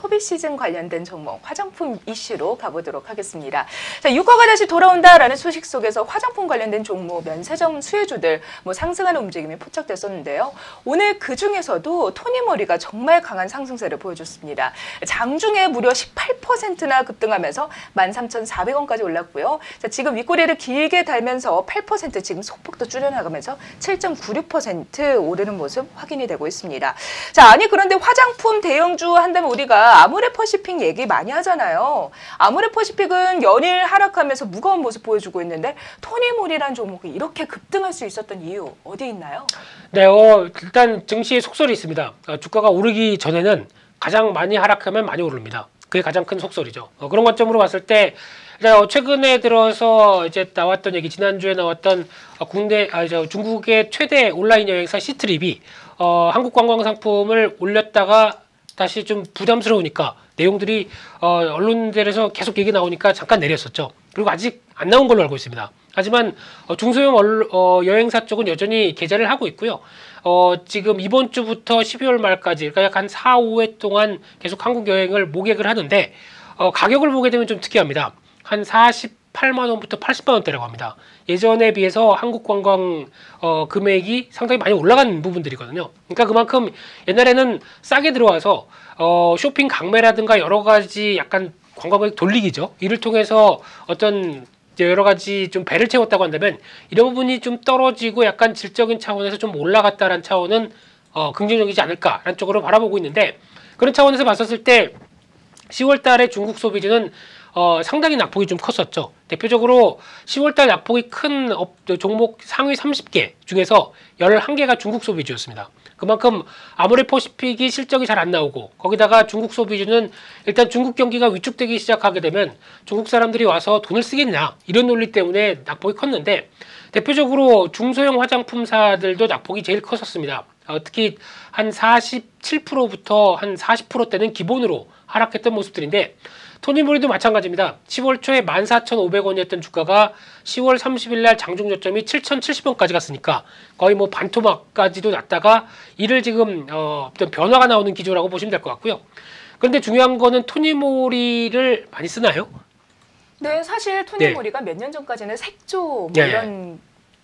소비 시즌 관련된 종목 화장품 이슈로 가보도록 하겠습니다. 자, 유가가 다시 돌아온다라는 소식 속에서 화장품 관련된 종목 면세점 수혜주들 뭐 상승하는 움직임이 포착됐었는데요. 오늘 그 중에서도 토니머리가 정말 강한 상승세를 보여줬습니다. 장중에 무려 18%나 급등하면서 13,400원까지 올랐고요. 자, 지금 윗꼬리를 길게 달면서 8% 지금 소폭도 줄여나가면서 7.96% 오르는 모습 확인이 되고 있습니다. 자, 아니 그런데 화장품 대형주 한다면 우리가 아모레퍼시픽 얘기 많이 하잖아요. 아모레퍼시픽은 연일 하락하면서 무거운 모습 보여주고 있는데 토니몰이란 종목이 이렇게 급등할 수 있었던 이유 어디 있나요? 네, 어, 일단 증시에 속설이 있습니다. 어, 주가가 오르기 전에는 가장 많이 하락하면 많이 오릅니다. 그게 가장 큰 속설이죠. 어, 그런 관점으로 봤을 때 어, 최근에 들어서 이제 나왔던 얘기 지난주에 나왔던 어, 국내 아 저 중국의 최대 온라인 여행사 시트립이 어, 한국 관광 상품을 올렸다가 다시 좀 부담스러우니까 내용들이 어, 언론들에서 계속 얘기 나오니까 잠깐 내렸었죠. 그리고 아직 안 나온 걸로 알고 있습니다. 하지만 어, 중소형 얼, 어, 여행사 쪽은 여전히 계좌를 하고 있고요. 어, 지금 이번 주부터 12월 말까지 그러니까 약 한 4, 5회 동안 계속 한국 여행을 모객을 하는데 어, 가격을 보게 되면 좀 특이합니다. 한 48만 원부터 80만 원대라고 합니다. 예전에 비해서 한국 관광 어, 금액이 상당히 많이 올라간 부분들이거든요. 그러니까 그만큼 옛날에는 싸게 들어와서 어, 쇼핑 강매라든가 여러 가지 약간 관광객 돌리기죠. 이를 통해서 어떤 여러 가지 좀 배를 채웠다고 한다면 이런 부분이 좀 떨어지고 약간 질적인 차원에서 좀 올라갔다라는 차원은 어, 긍정적이지 않을까라는 쪽으로 바라보고 있는데 그런 차원에서 봤었을 때 10월 달에 중국 소비주는 어, 상당히 낙폭이 좀 컸었죠. 대표적으로 10월달 낙폭이 큰 업, 종목 상위 30개 중에서 11개가 중국 소비 주였습니다. 그만큼 아모레퍼시픽이 실적이 잘 안 나오고 거기다가 중국 소비주는 일단 중국 경기가 위축되기 시작하게 되면 중국 사람들이 와서 돈을 쓰겠냐 이런 논리 때문에 낙폭이 컸는데 대표적으로 중소형 화장품사들도 낙폭이 제일 컸었습니다. 어, 특히 한 47%부터 한 40%대는 기본으로 하락했던 모습들인데 토니모리도 마찬가지입니다. 10월 초에 14,500원이었던 주가가 10월 30일 날 장중 저점이 7,070원까지 갔으니까 거의 뭐 반토막까지도 났다가 이를 지금 어, 어떤 변화가 나오는 기조라고 보시면 될 것 같고요. 그런데 중요한 거는 토니모리를 많이 쓰나요? 네, 사실 토니모리가 몇년 전까지는 색조 뭐 네. 이런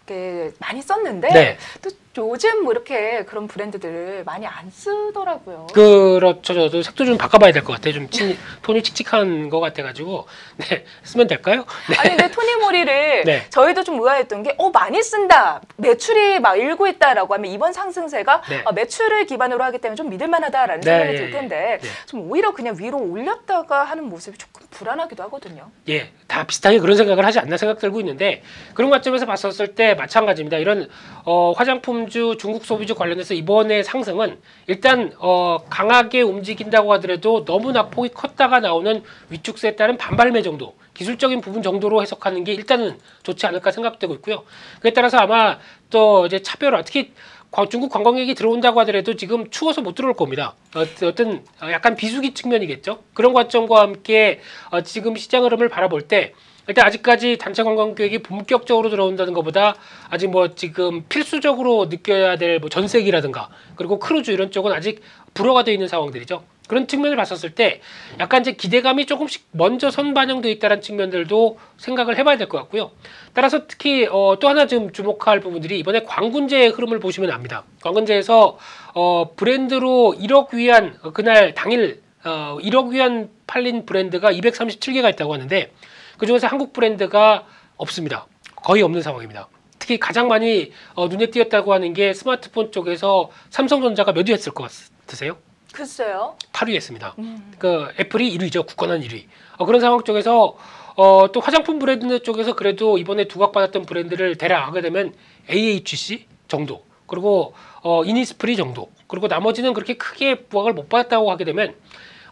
게 많이 썼는데 네. 또 요즘 뭐 이렇게 그런 브랜드들을 많이 안 쓰더라고요. 그렇죠. 저도 색도 좀 바꿔봐야 될 것 같아요. 좀 친, 톤이 칙칙한 것 같아가지고 네 쓰면 될까요? 네. 아니 근데 토니모리를 네. 저희도 좀 의아했던 게 어 많이 쓴다 매출이 막 일고 있다라고 하면 이번 상승세가 네. 어, 매출을 기반으로 하기 때문에 좀 믿을만하다라는 네, 생각이 예, 들 텐데 예. 좀 오히려 그냥 위로 올렸다가 하는 모습이 조금 불안하기도 하거든요. 예, 다 비슷하게 그런 생각을 하지 않나 생각 들고 있는데 그런 관점에서 봤었을 때 마찬가지입니다. 이런 어, 화장품주, 중국 소비주 관련해서 이번에 상승은 일단 어, 강하게 움직인다고 하더라도 너무 낙폭이 컸다가 나오는 위축세에 따른 반발매 정도, 기술적인 부분 정도로 해석하는 게 일단은 좋지 않을까 생각되고 있고요. 그에 따라서 아마 또 이제 차별화, 특히 과- 중국 관광객이 들어온다고 하더라도 지금 추워서 못 들어올 겁니다. 어, 어떤 어, 약간 비수기 측면이겠죠. 그런 관점과 함께 어, 지금 시장 흐름을 바라볼 때 일단 아직까지 단체 관광객이 본격적으로 들어온다는 것보다 아직 뭐 지금 필수적으로 느껴야 될 뭐 전세기라든가 그리고 크루즈 이런 쪽은 아직 불어가 되어 있는 상황들이죠. 그런 측면을 봤었을 때 약간 이제 기대감이 조금씩 먼저 선반영되어 있다는 측면들도 생각을 해봐야 될 것 같고요. 따라서 특히 어, 또 하나 좀 주목할 부분들이 이번에 광군제의 흐름을 보시면 압니다. 광군제에서 어, 브랜드로 1억 위안 어, 그날 당일 어, 1억 위안 팔린 브랜드가 237개가 있다고 하는데 그 중에서 한국 브랜드가 없습니다. 거의 없는 상황입니다. 특히 가장 많이 어, 눈에 띄었다고 하는 게 스마트폰 쪽에서 삼성전자가 몇 위 했을 것 같으세요? 글쎄요. 8위 했습니다. 음. 그 애플이 1위죠. 굳건한 1위. 어, 그런 상황 쪽에서 어, 또 화장품 브랜드 쪽에서 그래도 이번에 두각받았던 브랜드를 대략 하게 되면 AHC 정도 그리고 어, 이니스프리 정도 그리고 나머지는 그렇게 크게 부각을 못 받았다고 하게 되면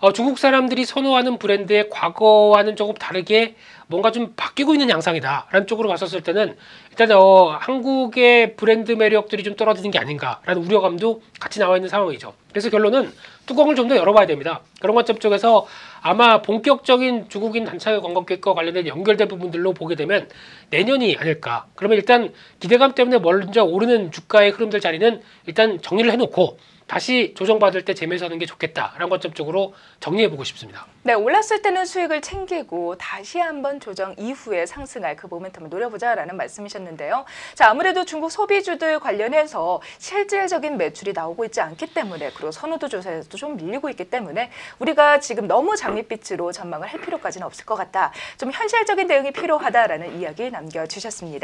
어, 중국 사람들이 선호하는 브랜드의 과거와는 조금 다르게 뭔가 좀 바뀌고 있는 양상이다라는 쪽으로 봤었을 때는 일단 어, 한국의 브랜드 매력들이 좀 떨어지는 게 아닌가라는 우려감도 같이 나와 있는 상황이죠. 그래서 결론은 뚜껑을 좀 더 열어봐야 됩니다. 그런 관점 쪽에서 아마 본격적인 중국인 단체 관광객과 관련된 연결된 부분들로 보게 되면 내년이 아닐까. 그러면 일단 기대감 때문에 먼저 오르는 주가의 흐름들 자리는 일단 정리를 해놓고 다시 조정받을 때 재매수 하는 게 좋겠다라는 관점 쪽으로 정리해 보고 싶습니다. 네, 올랐을 때는 수익을 챙기고 다시 한번 조정 이후에 상승할 그 모멘텀을 노려보자라는 말씀이셨는데요. 자, 아무래도 중국 소비주들 관련해서 실질적인 매출이 나오고 있지 않기 때문에 그리고 선호도 조사에서도 좀 밀리고 있기 때문에 우리가 지금 너무 장밋빛으로 전망을 할 필요까지는 없을 것 같다. 좀 현실적인 대응이 필요하다라는 이야기 남겨주셨습니다.